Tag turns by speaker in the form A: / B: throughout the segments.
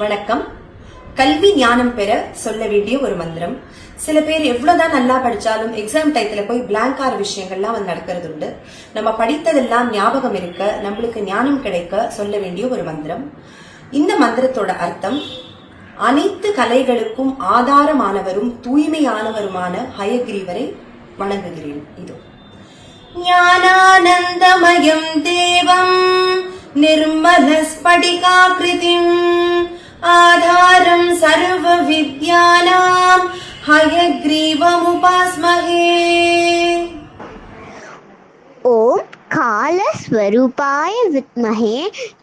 A: வணக்கம் கல்வி ஞானம் பெற சொல்ல வேண்டிய ஒரு மந்திரம் சில பேர் எவ்வளவுதான் நல்லா படிச்சாலும் எக்ஸாம் டயத்துல போய் blank ஆற விஷயங்கள்லாம் வந்து நடக்கிறது உண்டு நம்ம படித்ததெல்லாம் ஞாபகம் இருக்க நம்மளுக்கு ஞானம் கிடைக்க சொல்ல வேண்டிய ஒரு மந்திரம் இந்த மந்திரத்தோட அர்த்தம் அனைத்து கலைகளுக்கும் ஆதாரமானவரும் தூய்மையானவருமான ஹயக்ரீவரை வணங்குகிறேன் இதோ ज्ञानानन्दमयम् देवम् निर्मलस्फटिकाकृतिम् आधारम् सर्वविद्यानाम् हयग्रीवमुपास्महे
B: ॐ कालस्वरूपाय विद्महे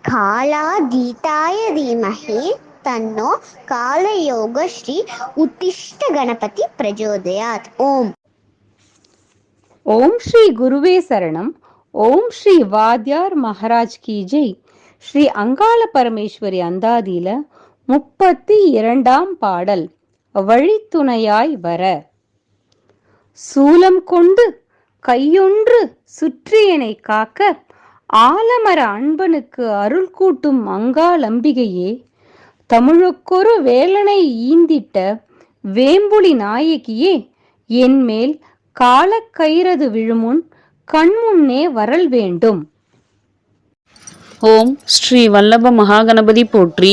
B: कालातीताय धीमहि तन्नो कालयोगश्री उत्तिष्ठगणपति प्रचोदयात् ॐ
C: ஓம் ஸ்ரீ குருவே சரணம் ஓம் ஸ்ரீ வாத்யார் மகாராஜ் கி ஜெய் ஸ்ரீ அங்காள பரமேஸ்வரி அந்தாதியில முப்பத்தி இரண்டாம் பாடல் வழித்துணையாய் வர. சூலம் கொண்டு கையொன்று சுற்றியனை காக்க ஆலமர அன்பனுக்கு அருள் கூட்டும் அங்காளம்பிகையே தமிழுக்கொரு வேலனை ஈந்திட்ட வேம்புலி நாயகியே என்மேல் காலக்கயிறது விழுமுன் கண்முன்னே வரல் வேண்டும்.
D: ஓம் ஸ்ரீ வல்லப மகாகணபதி போற்றி.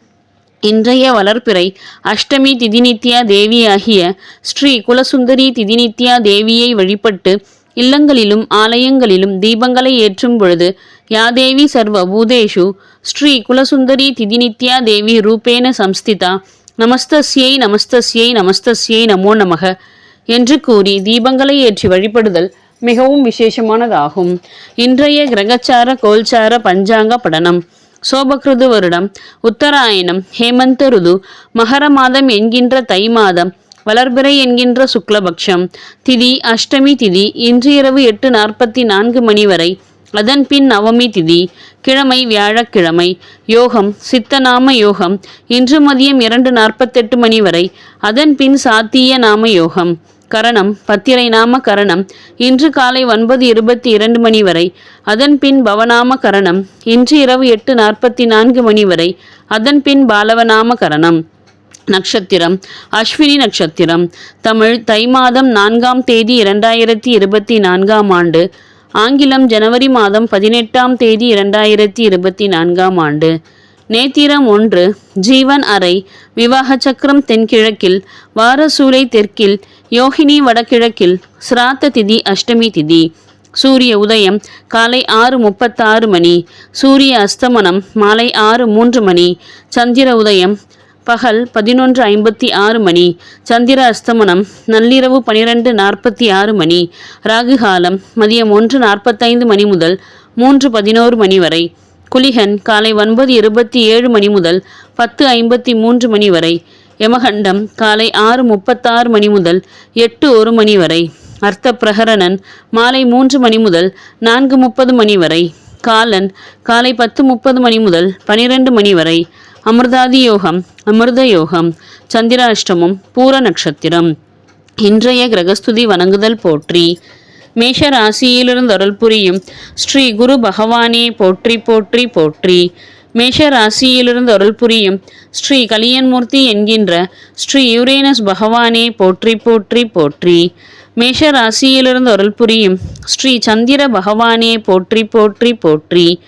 D: இன்றைய வளர்ப்பிறை அஷ்டமி திதிநித்யா தேவியாகிய ஸ்ரீ குலசுந்தரி திதிநித்யா தேவியை வழிபட்டு இல்லங்களிலும் ஆலயங்களிலும் தீபங்களை ஏற்றும் பொழுது யாதேவி சர்வ பூதேஷு ஸ்ரீ குலசுந்தரி திதிநித்யா தேவி ரூபேன சம்ஸ்திதா நமஸ்தஸ்யை நமஸ்தஸ்யை நமஸ்தஸ்யை நமோ நமக என்று கூறி தீபங்களை ஏற்றி வழிபடுதல் மிகவும் விசேஷமானதாகும். இன்றைய கிரகச்சார கோல்சார பஞ்சாங்க படனம். சோபகிருது வருடம் உத்தராயணம் ஹேமந்த ருது மகர மாதம் என்கின்ற தை மாதம் வளர்பிறை என்கின்ற சுக்லபக்ஷம் திதி அஷ்டமி திதி இன்று இரவு எட்டு நாற்பத்தி நான்கு மணி வரை அதன் பின் நவமி திதி கிழமை வியாழக்கிழமை யோகம் சித்தநாம யோகம் இன்று மதியம் இரண்டு நாற்பத்தெட்டு மணி வரை அதன் பின் சாத்திய நாம யோகம். கரணம் பத்திரை நாம கரணம். இன்று காலை ஒன்பது இருபத்தி இரண்டு மணி வரை. அதன் பின் பவநாம கரணம். இன்று இரவு எட்டு நாற்பத்தி நான்கு மணி வரை. அதன் பின் பாலவநாம கரணம். நட்சத்திரம். அஸ்வினி நட்சத்திரம். தமிழ் தை மாதம் நான்காம் தேதி இரண்டாயிரத்தி இருபத்தி நான்காம் ஆண்டு. ஆங்கிலம் ஜனவரி மாதம் பதினெட்டாம் தேதி இரண்டாயிரத்தி இருபத்தி நான்காம் ஆண்டு. நேத்திரம் ஒன்று ஜீவன் அறை விவாக சக்கரம் தென்கிழக்கில் வாரசூலை தெற்கில் யோகினி வடகிழக்கில் சிராத்த திதி அஷ்டமி திதி. சூரிய உதயம் காலை ஆறு முப்பத்தாறு மணி. சூரிய அஸ்தமனம் மாலை ஆறு மூன்று மணி. சந்திர உதயம் பகல் பதினொன்று ஐம்பத்தி ஆறு மணி. சந்திர அஸ்தமனம் நள்ளிரவு பனிரெண்டு நாற்பத்தி ஆறு மணி. ராகுகாலம் மதியம் ஒன்று நாற்பத்தைந்து மணி முதல் மூன்று பதினோரு மணி வரை. குலிகன் காலை ஒன்பது இருபத்தி ஏழு மணி முதல் பத்து ஐம்பத்தி மூன்று மணி வரை. யமகண்டம் காலை ஆறு முப்பத்தாறு மணி முதல் எட்டு ஒரு மணி வரை. அர்த்த பிரகரணன் மாலை மூன்று மணி முதல் நான்கு முப்பது மணி வரை. காலன் காலை பத்து முப்பது மணி முதல் பனிரெண்டு மணி வரை. அமிர்தாதி யோகம் அமிர்த யோகம் சந்திராஷ்டமம் பூர நட்சத்திரம். இன்றைய கிரகஸ்துதி வணங்குதல் போற்றி. மேஷ ராசியிலிருந்து அருள் புரியும் ஸ்ரீ குரு பகவானே போற்றி போற்றி போற்றி. மேஷ ராசியிலிருந்து அருள் புரியும். ஸ்ரீ கலியன்மூர்த்தி என்கின்ற ஸ்ரீ யுரேனஸ் பகவானே போற்றி போற்றி போற்றி. மேஷ ராசியிலிருந்து அருள் புரியும். ஸ்ரீ சந்திர பகவானே போற்றி போற்றி போற்றி.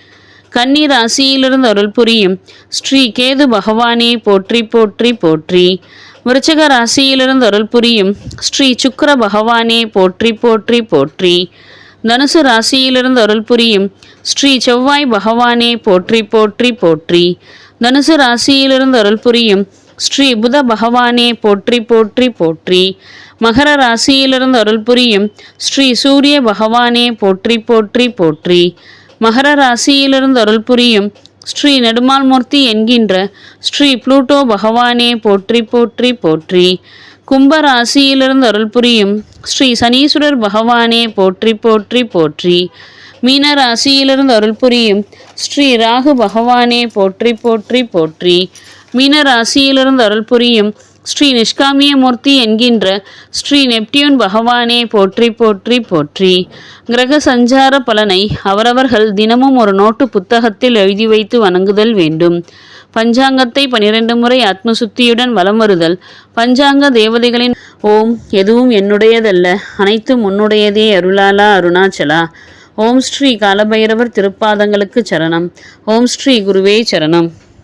D: கன்னி ராசியிலிருந்து அருள் புரியும். ஸ்ரீ கேது பகவானே போற்றி போற்றி போற்றி. விருச்சக ராசியிலிருந்து அருள் புரியும். ஸ்ரீ சுக்கர பகவானே போற்றி போற்றி போற்றி. தனுசு ராசியிலிருந்து அருள் புரியும் ஸ்ரீ செவ்வாய் பகவானே போற்றி போற்றி போற்றி. தனுசு ராசியிலிருந்து அருள் புரியும் ஸ்ரீ புத பகவானே போற்றி போற்றி போற்றி. மகர ராசியிலிருந்து அருள் புரியும் ஸ்ரீ சூரிய பகவானே போற்றி போற்றி போற்றி. மகர ராசியிலிருந்து அருள் புரியும் ஸ்ரீ நெடுமால்மூர்த்தி என்கின்ற ஸ்ரீ புளூட்டோ பகவானே போற்றி போற்றி போற்றி. கும்பராசியிலிருந்து அருள் புரியும் ஸ்ரீ சனீஸ்வரர் பகவானே போற்றி போற்றி போற்றி. மீன ராசியிலிருந்து அருள் புரியும் ஸ்ரீ ராகு பகவானே போற்றி போற்றி போற்றி. மீன ராசியிலிருந்து அருள் புரியும் ஸ்ரீ நிஷ்காமியமூர்த்தி என்கின்ற ஸ்ரீ நெப்டியூன் பகவானே போற்றி போற்றி போற்றி. கிரக சஞ்சார பலனை அவரவர்கள் தினமும் ஒரு நோட்டு புத்தகத்தில் எழுதி வைத்து வணங்குதல் வேண்டும். பஞ்சாங்கத்தை பனிரெண்டு முறை ஆத்மசுத்தியுடன் வலம் வருதல். பஞ்சாங்க தேவதைகளின் ஓம் எதுவும் என்னுடையதல்ல. அனைத்தும் உன்னுடையதே அருளாலா அருணாச்சலா. ஓம் ஸ்ரீ காலபைரவர் திருப்பாதங்களுக்கு சரணம். ஓம் ஸ்ரீ குருவே சரணம்.